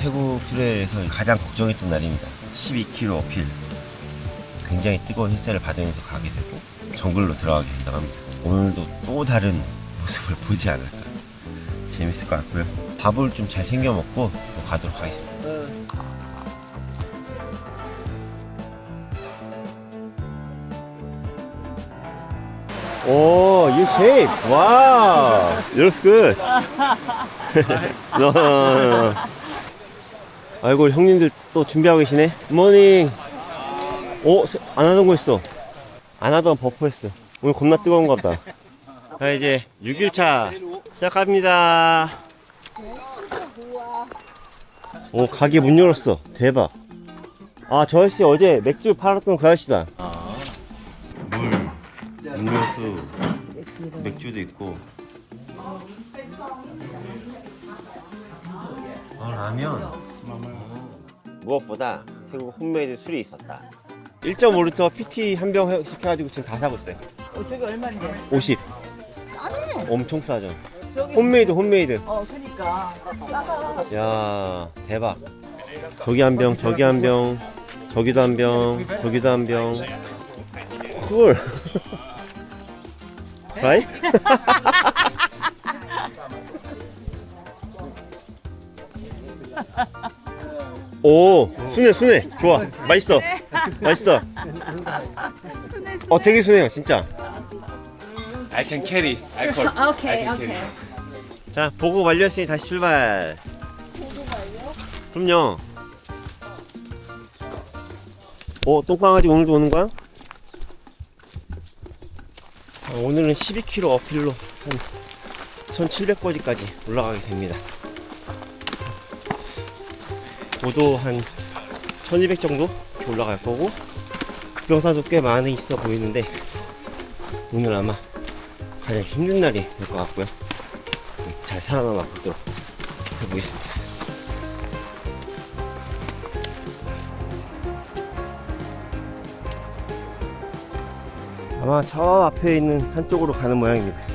태국 트레일에서 가장 걱정했던 날입니다. 12km 어필. 굉장히 뜨거운 햇살을 받으면서 가게 되고 정글로 들어가게 된다고 합니다. 오늘도 또 다른 모습을 보지 않을까. 재밌을 것 같고요. 밥을 좀 잘 챙겨 먹고 또 가도록 하겠습니다. 오, you shape. Wow. You looks good. no, no, no, no. 아이고, 형님들 또 준비하고 계시네. 굿모닝. 오, 세- 안 하던 거 했어. 안 하던 버프 했어. 오늘 겁나 뜨거운가 보다. 자, 이제 6일차 시작합니다. 오, 가게 문 열었어. 대박. 아, 저 아저씨 어제 맥주 팔았던 그 아저씨다. 물, 음료수, 맥주도 있고. 아, 라면. 무엇보다 태국 홈메이드 술이 있었다. 1.5리터 PT 한 병 시켜가지고 지금 다 사고 있어요. 어, 저기 얼마인데? 50. 싸네. 엄청 싸죠. 저기 홈메이드, 홈메이드. 어, 그니까. 싸다. 야 대박. 저기 한 병, 저기 한 병, 저기도 한 병, 저기도 한 병. 쿨. right? 오, 순해, 순해. 좋아. 맛있어. 맛있어. 어, 되게 순해요, 진짜. I can carry alcohol. 오케이, 오케이. 자, 보고 완료했으니 다시 출발. 그럼요. 어, 똥강아지 오늘도 오는 거야? 아, 오늘은 12km 어필로 한 1700거리까지 올라가게 됩니다. 고도 한 1200 정도 올라갈 거고, 급병사도 꽤 많이 있어 보이는데, 오늘 아마 가장 힘든 날이 될 것 같고요. 잘 살아남아 보도록 해보겠습니다. 아마 저 앞에 있는 산 쪽으로 가는 모양입니다.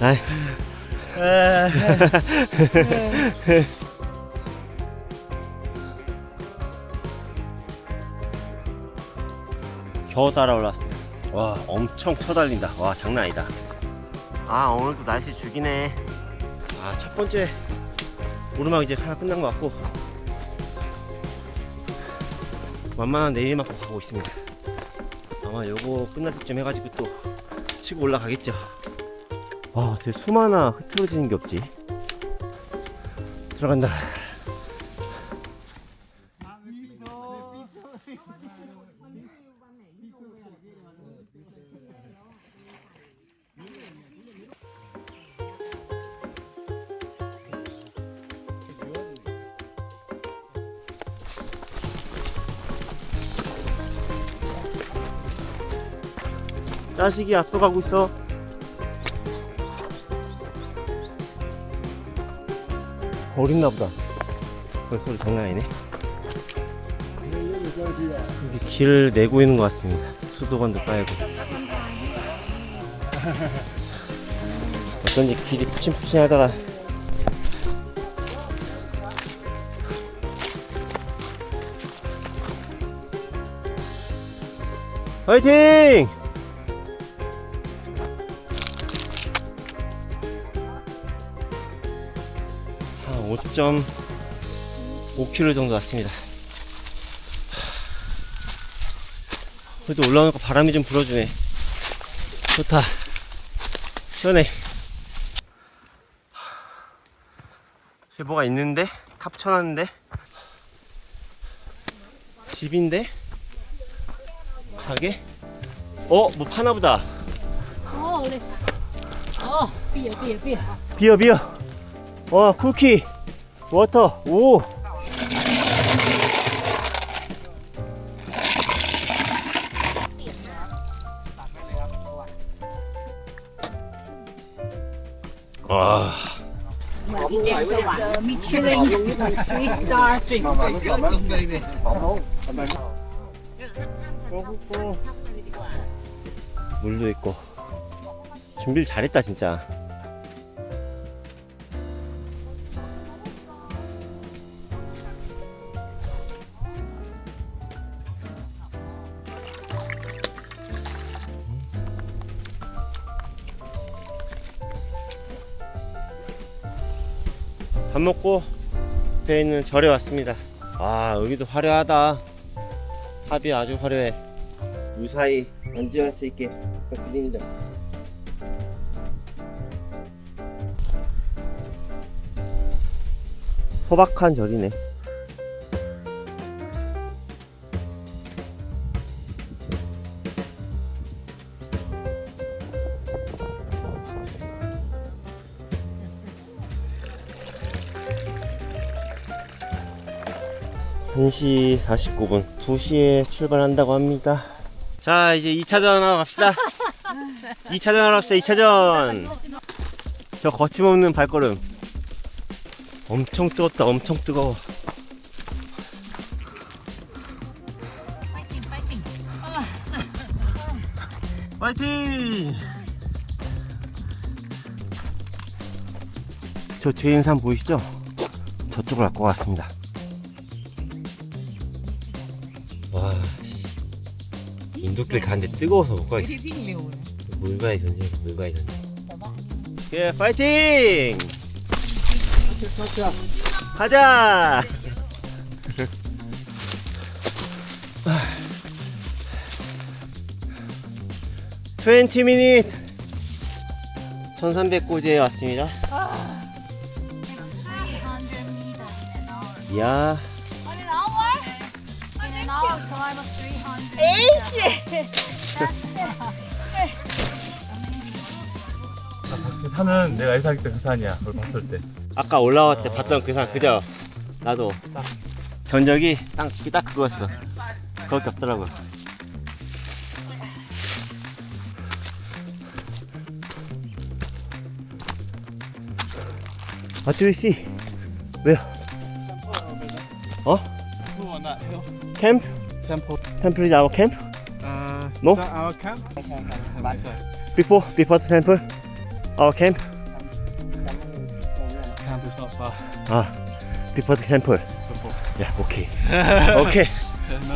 아이. 겨우 따라 올랐습니다. 와, 엄청 쳐달린다. 와, 장난 아니다. 아, 오늘도 날씨 죽이네. 아, 첫 번째 오르막 이제 하나 끝난 것 같고, 만만한 내리막고 가고 있습니다. 아마 요거 끝날 때쯤 해가지고 또 치고 올라가겠죠. 아, 제 수마나 흐트러지는 게 없지. 들어간다. 자식이 앞서가고 있어. 어린나 보다. 벌써 장난 아니네. 여기 길을 내고 있는 것 같습니다. 수도관도 깔고. 어쩐지 길이 푸신푸신하더라. 화이팅! 한 5.5km 정도 왔습니다. 그래도 올라오니까 바람이 좀 불어주네. 좋다. 시원해. 저기 뭐가 있는데? 탑 쳐놨는데? 집인데? 가게? 어? 뭐 파나보다. Oh, let's. Oh, beer, beer, beer. 비어 비어 와 쿠키 워터 오. 물도 있고 준비를 잘했다 진짜. 밥 먹고 배에 있는 절에 왔습니다. 아 여기도 화려하다. 탑이 아주 화려해. 무사히 안전할 수 있게 부탁드립니다. 소박한 절이네. 한시 49분, 2시에 출발한다고 합니다. 자, 이제 2차전 하러 갑시다. 2차전 하러 갑시다, 2차전. 저 거침없는 발걸음. 엄청 뜨겁다, 엄청 뜨거워. 파이팅! 저 뒤에 있는 사람 보이시죠? 저쪽으로 갈 것 같습니다. 인도길 가는데 뜨거워서 못 가겠어. 물과의 전쟁, 물과의 전쟁. 예, 파이팅! 가자! 20 미닛 1300고지에 왔습니다. 이야, 그 산은 내가 예상했을 때그 산이야. 그걸 봤을 때. 아까 올라왔을 때 봤던 그 산, 그죠? 나도. 견적이 딱, 딱 그거였어. 그거밖에 없더라고. What do you see? Where? 어? Camp? Temple. Temple is our camp? Uh, No? is that our camp? Before, before the temple? Our camp? Camp is not far. 아, before the temple. 야, 오케이. 오케이.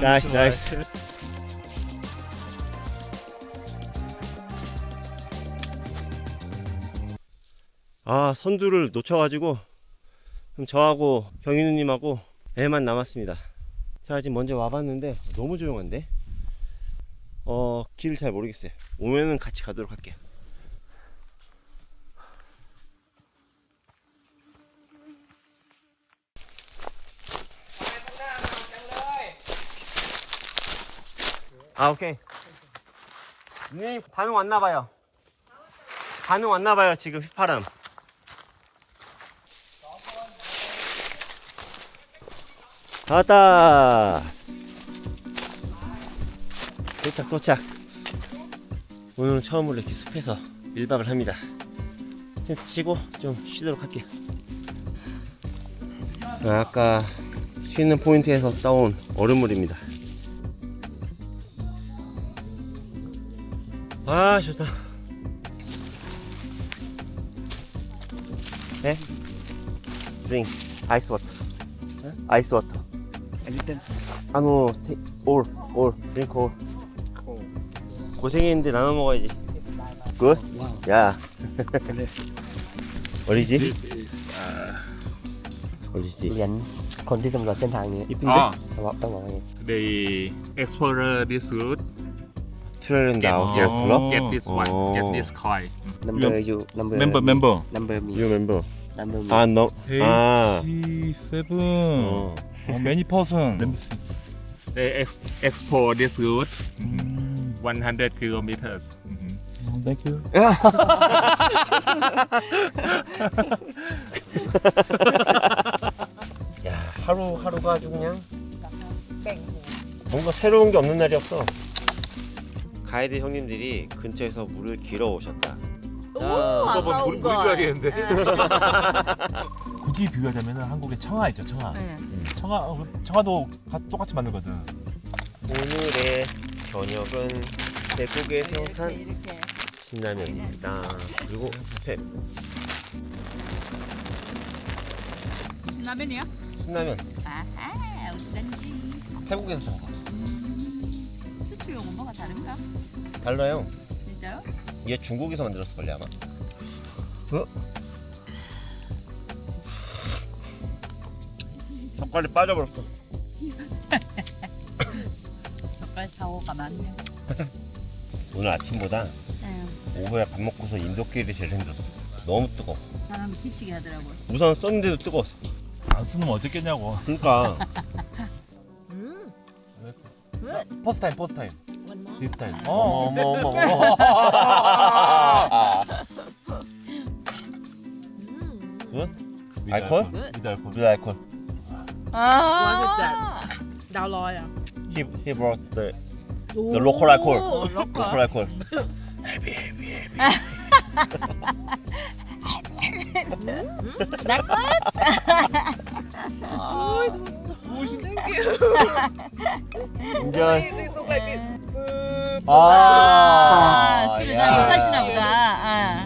나이스, 나이스. 아, 선두를 놓쳐가지고 그럼 저하고 경인우님하고 애만 남았습니다. 제가 지금 먼저 와봤는데 너무 조용한데? 어, 길을 잘 모르겠어요. 오면은 같이 가도록 할게요. 아, 오케이. 님 반응 왔나봐요. 반응 왔나봐요, 지금 휘파람. 왔다. 도착, 도착. 오늘은 처음으로 이렇게 숲에서 1박을 합니다. 텐트 치고 좀 쉬도록 할게요. 아, 아까 쉬는 포인트에서 따온 얼음물입니다. 아 좋다 네? drink ice water ice water 아 no take all all drink all 고생했는데 나눠 먹어야지 good? 야 어디지? This is uh, 어디지? เหรียญคนที่สำรวจเส้นทางนี้ 이쁜데? oh, ต้องบอกต้องบอกว่าไง the explorer this route 트레일은 get, 나오 게스 클럽? get this one, get Oh. this coin. number อยู่ number member, member. number มี You remember? number มี 아 no 아 Seven. 어. Oh, many person. They ex- explore this route. 100 kilometers. Thank you. 야 하루 하루가 아주 그냥 뭔가 새로운 게 없는 날이 없어. 가이드 형님들이 근처에서 물을 길어 오셨다. 자, 아까운 거. 굳이 비교하자면 한국의 청아 있죠, 청아. 네. 청아, 어, 청아도 가- 똑같이 만들거든. 오늘의 저녁은 계곡의 생산 이렇게 신라면입니다. 그리고 팩 라면이야? 신라면 아하, 어쩐지. 태국에서 산 거. 수출용은 뭐가 다른가? 달라요. 진짜요? 얘 중국에서 만들었을 걸요 아마. 어? 젓갈이 빠져버렸어. 젓갈 사고가 많네. 오늘 아침보다 응. 오후에 밥 먹고서 인도길이 제일 힘들었어. 너무 뜨거. 사람 지치게 하더라고. 우선 썼는데도 뜨거웠어. 안 쓰면 어쨌겠냐고. 그러니까. 음. 퍼스트 타임, 퍼스트 타임. 디스 타임. 어. 어머 어머 어머. 굿? 알콜? 미드 알콜. 물 알콜. 아. Was it that? Lòi à? He he brought the the local alcohol. Local alcohol. Ôi, du måste Enjoy. 아, 아, 술을 야. 잘 못하시나 보다. 아.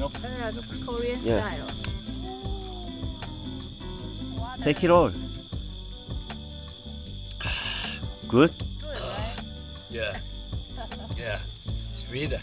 enough? Uh, yeah, just Korean Yeah. style. Take it all. Good. Good, right? Yeah. Yeah. It's weird.